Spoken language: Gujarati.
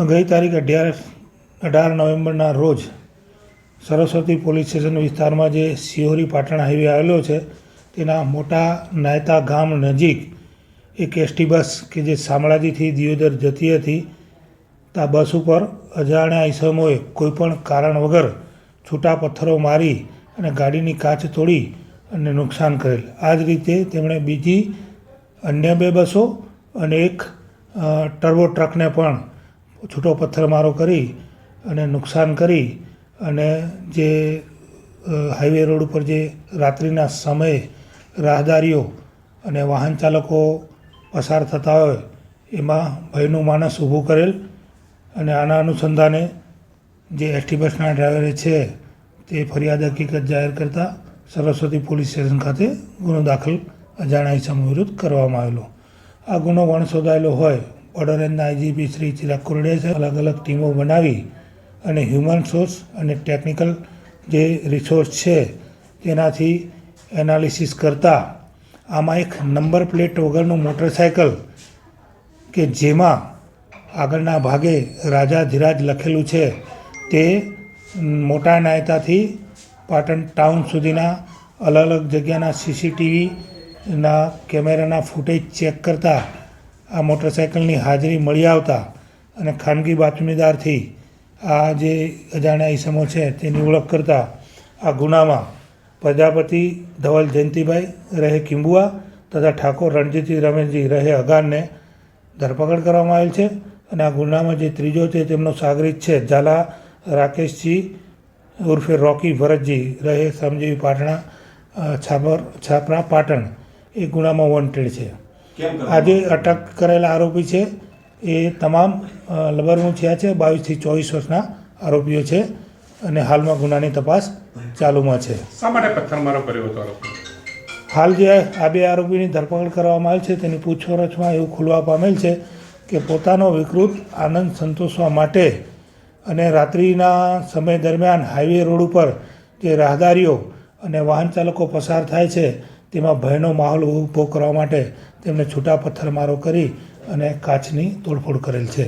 ગઈ તારીખ અઢાર અઢાર નવેમ્બરના રોજ સરસ્વતી પોલીસ સ્ટેશન વિસ્તારમાં જે સિહોરી પાટણ હાઈવે આવેલો છે, તેના મોટા નાયતા ગામ નજીક એક એસટી બસ કે જે શામળાજીથી દિયોદર જતી હતી, તા બસ ઉપર અજાણ્યા ઈસમોએ કોઈપણ કારણ વગર છૂટા પથ્થરો મારી અને ગાડીની કાચ તોડી અને નુકસાન કરેલ. આ જ રીતે તેમણે બીજી અન્ય બે બસો અને એક ટર્બો ટ્રકને પણ છૂટો પથ્થરમારો કરી અને નુકસાન કરી અને જે હાઈવે રોડ ઉપર જે રાત્રિના સમયે રાહદારીઓ અને વાહન ચાલકો પસાર થતા હોય, એમાં ભયનું માનસ ઊભું કરેલ અને આના અનુસંધાને જે એસટી બસના ડ્રાઈવરે છે તે ફરિયાદ હકીકત જાહેર કરતા સરસ્વતી પોલીસ સ્ટેશન ખાતે ગુનો દાખલ અજાણ્યા ઇસમો વિરુદ્ધ કરવામાં આવેલો. આ ગુનો વણ શોધાયેલો હોય બોર્ડર રેન્જના આઈજીપી શ્રી ચિરાગ કોરડિયા અલગ અલગ ટીમો બનાવી અને હ્યુમન સોર્સ અને ટેકનિકલ જે રિસોર્સ છે તેનાથી એનાલિસિસ કરતાં આમાં એક નંબર પ્લેટ વગરનું મોટરસાયકલ કે જેમાં આગળના ભાગે રાજા ધીરાજ લખેલું છે તે મોટા નાયતાથી પાટણ ટાઉન સુધીના અલગ અલગ જગ્યાના સીસીટીવીના કેમેરાના ફૂટેજ ચેક કરતાં આ મોટરસાયકલની હાજરી મળી આવતા અને ખાનગી બાતમીદારથી આ જે અજાણ્યા ઈસમો છે તેની ઓળખ કરતા આ ગુનામાં પ્રજાપતિ ધવલ જયંતિભાઈ રહે કિંબુઆ તથા ઠાકોર રણજીતજી રમેશજી રહે અગારને ધરપકડ કરવામાં આવેલ છે અને આ ગુનામાં જે ત્રીજો છે તેમનો સાગરિત છે ઝાલા રાકેશજી ઉર્ફે રોકી ભરતજી રહે સમજીવી પાટણા છાપર છાપરા, પાટણ. એ ગુનામાં વોન્ટેડ છે. આજે અટક કરેલા આરોપી છે. એ તમામ અ, થયા છે. બાવીસથી ચોવીસ વર્ષના આરોપીઓ છે અને હાલમાં ગુનાની તપાસ ચાલુમાં છે. શા માટે પથ્થરમારો કર્યો હતો આરોપી હાલ જે આ બે આરોપીની ધરપકડ કરવામાં આવી છે તેની પૂછપરછમાં એવું ખુલવા પામેલ છે કે પોતાનો વિકૃત આનંદ સંતોષવા માટે અને રાત્રિના સમય દરમિયાન હાઈવે રોડ ઉપર જે રાહદારીઓ અને વાહન ચાલકો પસાર થાય છે તેમાં ભયનો માહોલ ઊભો કરવા માટે તેમણે છૂટા પથ્થરમારો કરી અને કાચની તોડફોડ કરેલ છે.